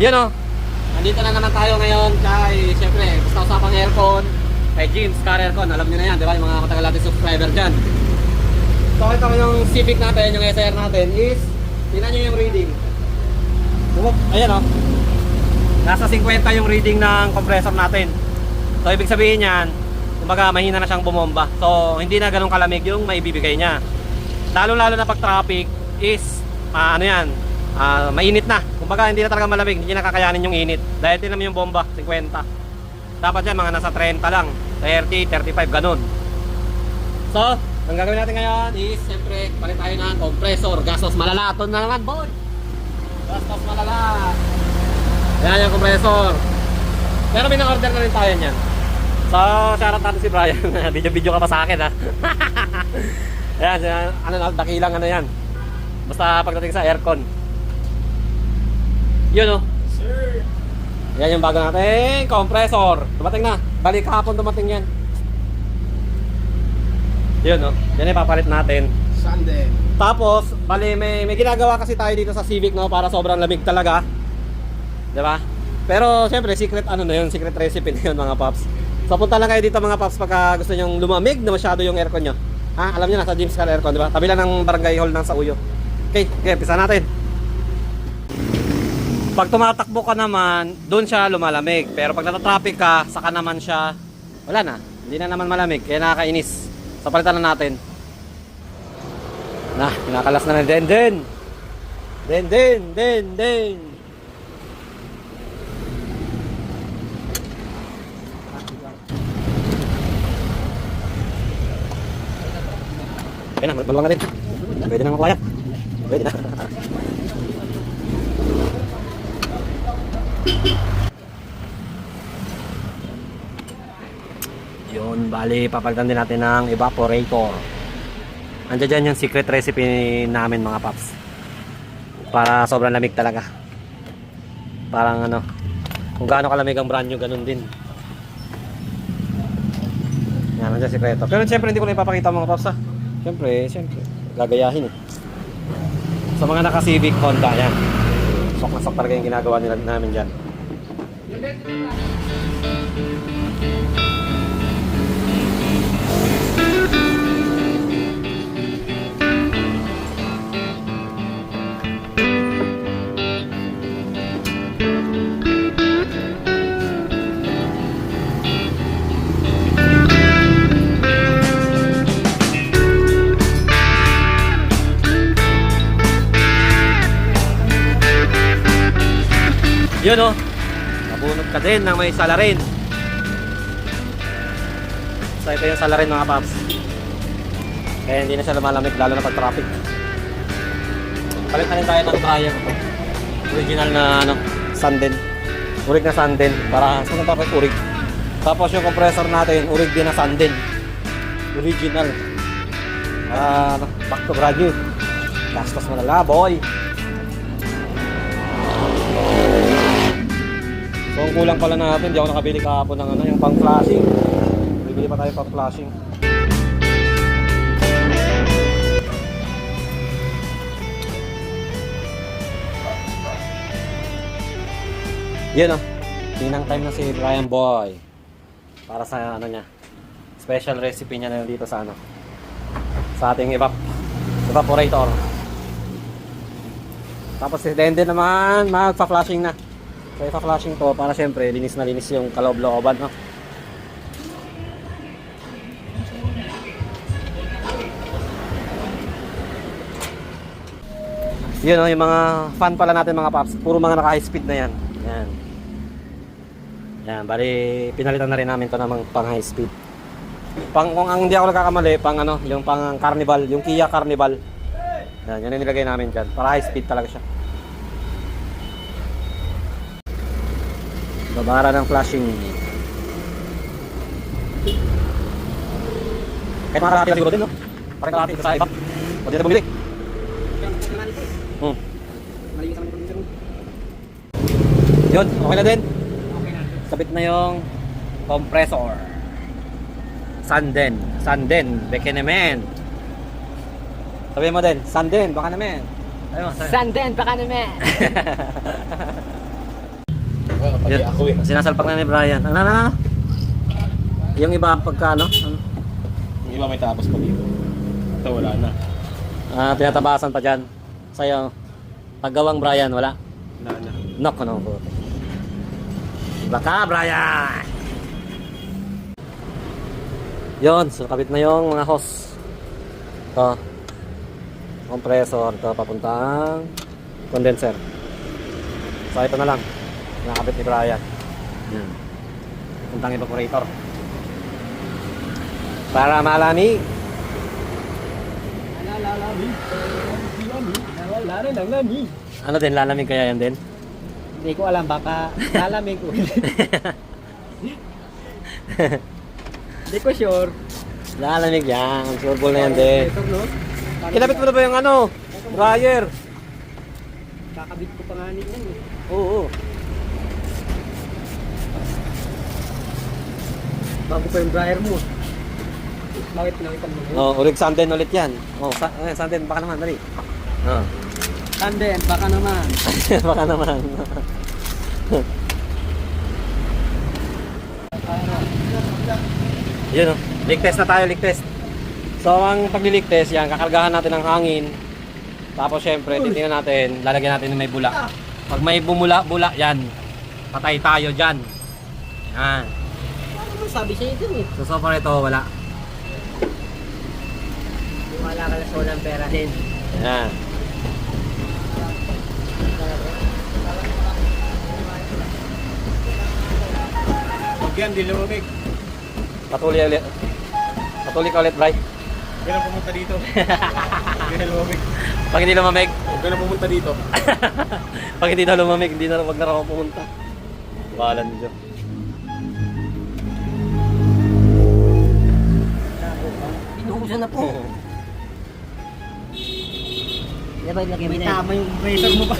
Yun o. Nandito na naman tayo ngayon kay, syempre, basta usapang aircon. Kay James Car Aircon, alam niyo na yan, di ba? Yung mga matagal natin subscriber dyan. So, ito yung Civic natin, yung SR natin is, tingnan nyo yung reading. Bumab, ayan o. Nasa 50 yung reading ng compressor natin. So, ibig sabihin yan, kumbaga mahina na siyang bumomba. So, hindi na ganun kalamig yung maibibigay niya. Lalo-lalo na pag traffic is, ah, ano yan, ah, mainit na. Kumbaga, hindi na talaga malamig, hindi na kakayanin yung init. Dahil tinan mo yung bomba, 50. Dapat yan, mga nasa 30 lang. 30, 35, ganun. So, ang gagawin natin ngayon is, siyempre, palit tayo ng compressor. Gastos malala. Ito na naman, boy! Gastos malala. Ayan yung compressor. Pero may na-order na rin tayo niyan. So, shoutout natin si Brian. Video-video ka pa sa akin, ha? Ayan, ano na, dakilang ano yan. Basta pagdating sa aircon. Yun, oh. Sir. Yan yung bago natin, compressor. Dumating na. Balik kahapon dumating yan. Yun, no? Yan yung papalit natin. Sunday. Tapos, bali, may, may ginagawa kasi tayo dito sa Civic, no? Para sobrang lamig talaga. Di ba? Pero, syempre, secret ano na yun, secret recipe na yun, mga paps. So, punta lang kayo dito, mga paps, pagka gusto nyong lumamig na masyado yung aircon nyo. Ha? Alam nyo, nasa James Car Aircon, di ba? Tabi lang ng barangay hall ng Sauyo. Okay, okay, pisa natin. Pag tumatakbo ka naman, doon siya lumalamig. Pero pag natatraffic ka, saka naman siya, wala na. Hindi na naman malamig. Kaya nakakainis. So palitan na natin. Na, kinakalas na ng den den. Den den, den den. Pwede na, maluwang na rin. Pwede na makuha Pwede na. Yun, bali, papalitan din natin ng evaporator. Andiyan dyan yung secret recipe namin mga paps. Para sobrang lamig talaga. Parang ano, kung gaano kalamig ang brand new, ganun din. Yan, nandiyan sikreto. Pero siyempre hindi ko na ipapakita mga paps ha. Siyempre, siyempre, gagayahin eh. Sa mga naka-Civic Honda, yan. Sok na sok talaga yung ginagawa nila namin dyan. Yun o. Nabunod ka din ng may salarin. So ito yung salarin mga paps. Kaya hindi na siya lumalamig lalo na pag traffic. Palit na rin tayo ng dryer. Original na ano, Sanden. Urig na Sanden. Para sa tapos urig. Tapos yung compressor natin, urig din na Sanden. Original. Para ano, back to new. Gastos mo na boy. Kulang pala natin, di ako nakabili kahapon ng ano, yung pang flashing. Bibili pa tayo pang flashing. Yun o. Tinang time na si Brian Boy. Para sa ano niya. Special recipe niya na dito sa ano. Sa ating evap evaporator. Tapos si Dende naman magpa-flashing na. So ipa-flashing to para syempre linis na linis yung kaloob-looban no. Yun no, yung mga fan pala natin mga paps, puro mga naka high speed na yan. Yan. Yan, bali pinalitan na rin namin to ng pang high speed. Pang kung ang hindi ako nagkakamali, pang ano, yung pang carnival, yung Kia Carnival. Yan, yan yung nilagay namin dyan. Para high speed talaga siya. Babara ng flashing. Kahit mga kalahati lang siguro din, no? Parang kalahati ito sa iba. O di na bumili. Hmm. Yun, okay na din. Sabit na yung compressor. Sanden. Sanden. Bekenemen. Sabihin mo din, Sanden, baka naman. Ayun, Sanden, baka naman. pati Yun, ako eh. Sinasalpak na ni Brian. Ano, ano, ano? Yung iba pagka ano? ano? Yung iba may tapos pa dito. Ito wala na. Ah, tinatabasan pa dyan. Sa'yo, paggawang Brian, wala. Wala na. Knock ko po. Iba ka, Brian! Yon, so kabit na yung mga hose. Ito. Compressor. Ito, papuntang condenser. So, ito na lang. Nakabit ni Brian. Yan. Puntang evaporator. Para nami. Ano din, lalamig kaya yan din? Hindi ko alam, baka lalamig ko. Hindi ko sure. Lalamig yan. Sure ball na yan din. Kinabit mo na ba yung ano? Dryer? Kakabit ko pa nga nito. eh. Oo. Bago pa yung dryer mo. Bakit pinakita mo ngayon? Oh, ulit Sanden ulit yan. Oh, sa eh, Sanden, baka naman, dali. Oh. Tanden, baka naman. baka naman. Yun oh. Leak test na tayo, leak test. So, ang pagli-leak test, yan, kakargahan natin ng hangin. Tapos, syempre, titingnan natin, lalagyan natin ng may bula. Pag may bumula-bula, yan. Patay tayo dyan. Yan. Sabi siya ito eh? So, so far ito, wala. Wala ka na sa walang pera din. Yan. Huwag yan, di lumamig. Patuloy ulit. Patuloy ka ulit, Bray. Huwag ka na pumunta dito. Huwag ka na lumamig. Pag hindi lumamig, Huwag ka na pumunta dito. pag hindi na lumamig, hindi na wag na raw ako pumunta. Bahala niyo. Inuusan na po. Di ba ilagay mo na Tama yung razor mo pa.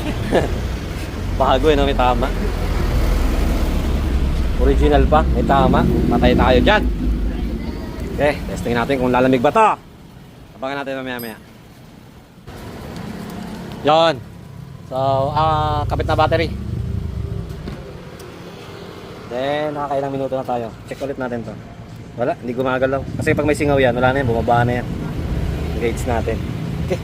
Bago eh, no? may tama. Original pa, may tama. Patay tayo dyan. Okay, testing natin kung lalamig ba to. Abangan natin mamaya maya. Yon. So, ah, kabit na battery. Then, nakakailang minuto na tayo. Check ulit natin to. Wala, hindi gumagalaw. Kasi pag may singaw yan, wala na yan, bumaba na yan. Gauge natin. Okay.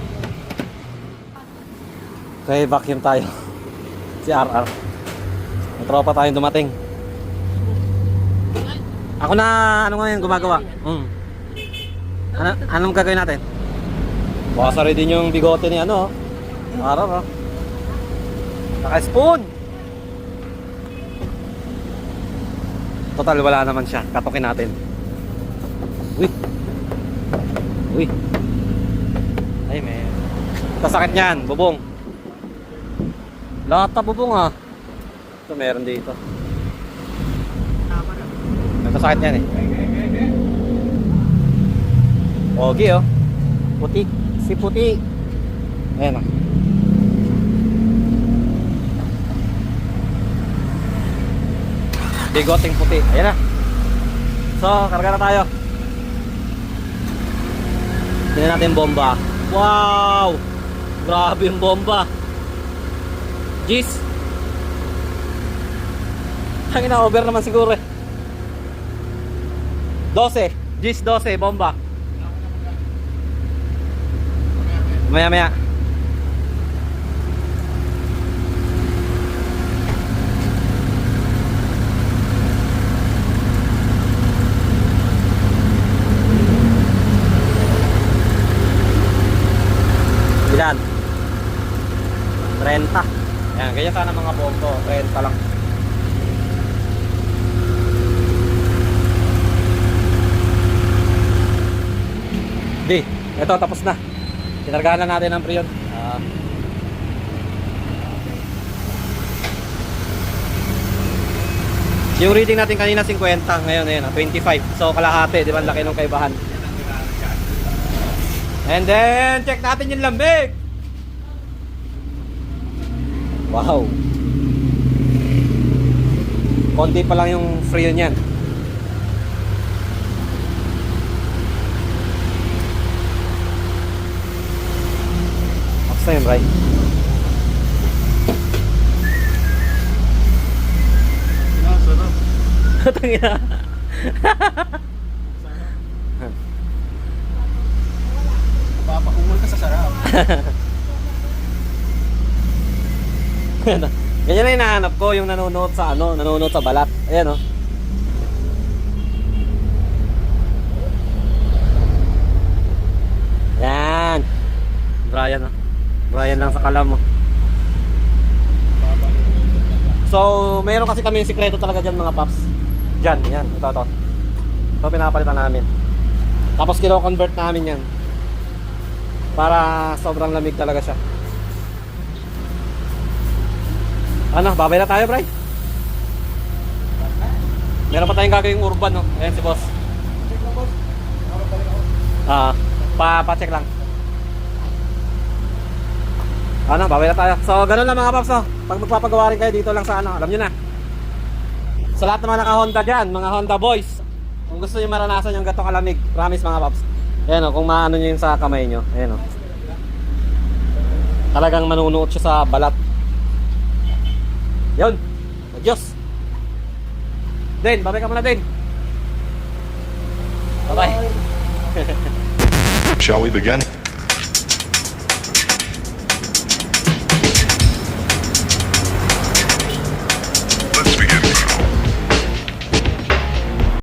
Okay, vacuum tayo. Si RR. May tropa tayong dumating. Ako na, ano ngayon, gumagawa. Mm. Ano, anong gagawin natin? Baka din yung bigote ni ano. RR, oh. Naka-spoon! Total, wala naman siya. Katokin natin. Uy! Uy! Ay, may... Kasakit niyan, bubong. Lahat na bubong ha. Ito meron dito. Ito sakit niyan eh. Pogi oh. Puti. Si puti. Ayan oh. Bigoting puti. Ayan na. So, karga na tayo. Tingnan natin bomba. Wow! Grabe yung bomba. Jeez. Hangin na over naman siguro eh. 12. Jeez 12 bomba. Maya maya. 30. Ayan, ganyan sana mga bombo. 30 lang. Di, ito tapos na. Kinargahan na natin ang priyon. Ah. yung reading natin kanina 50, ngayon ayun, ah, 25. So kalahati, di ba? Laki ng kaibahan. And then, check natin yung lambig. Wow. Konti pa lang yung freon niyan. Tapos na yun, Bray. Tangina. Papakumul ka sa sarap. Ganyan na hinahanap ko yung nanonood sa ano, nanonood sa balat. Ayan oh. Yan. Brian oh. Brian lang sa kalam mo. So, mayroon kasi kami sikreto talaga dyan mga paps. Dyan, yan. Ito, ito. Ito pinapalitan namin. Tapos kino-convert namin yan. Para sobrang lamig talaga siya. Ano, babay na tayo, Bray? Meron pa tayong gagawing urban, no? Ayan si boss. Ah, pa pa-check lang. Ano, babay na tayo. So, ganun lang mga paps, no? Pag magpapagawa rin kayo dito lang sa ano, alam nyo na. Sa lahat ng mga naka-Honda dyan, mga Honda boys, kung gusto nyo maranasan yung gatong kalamig, promise mga paps. Ayan o, kung maano nyo yun sa kamay nyo. Ayan o. Talagang manunuot siya sa balat. Yun. Adios. Den, babay ka muna, Den. Bye-bye. Shall we begin?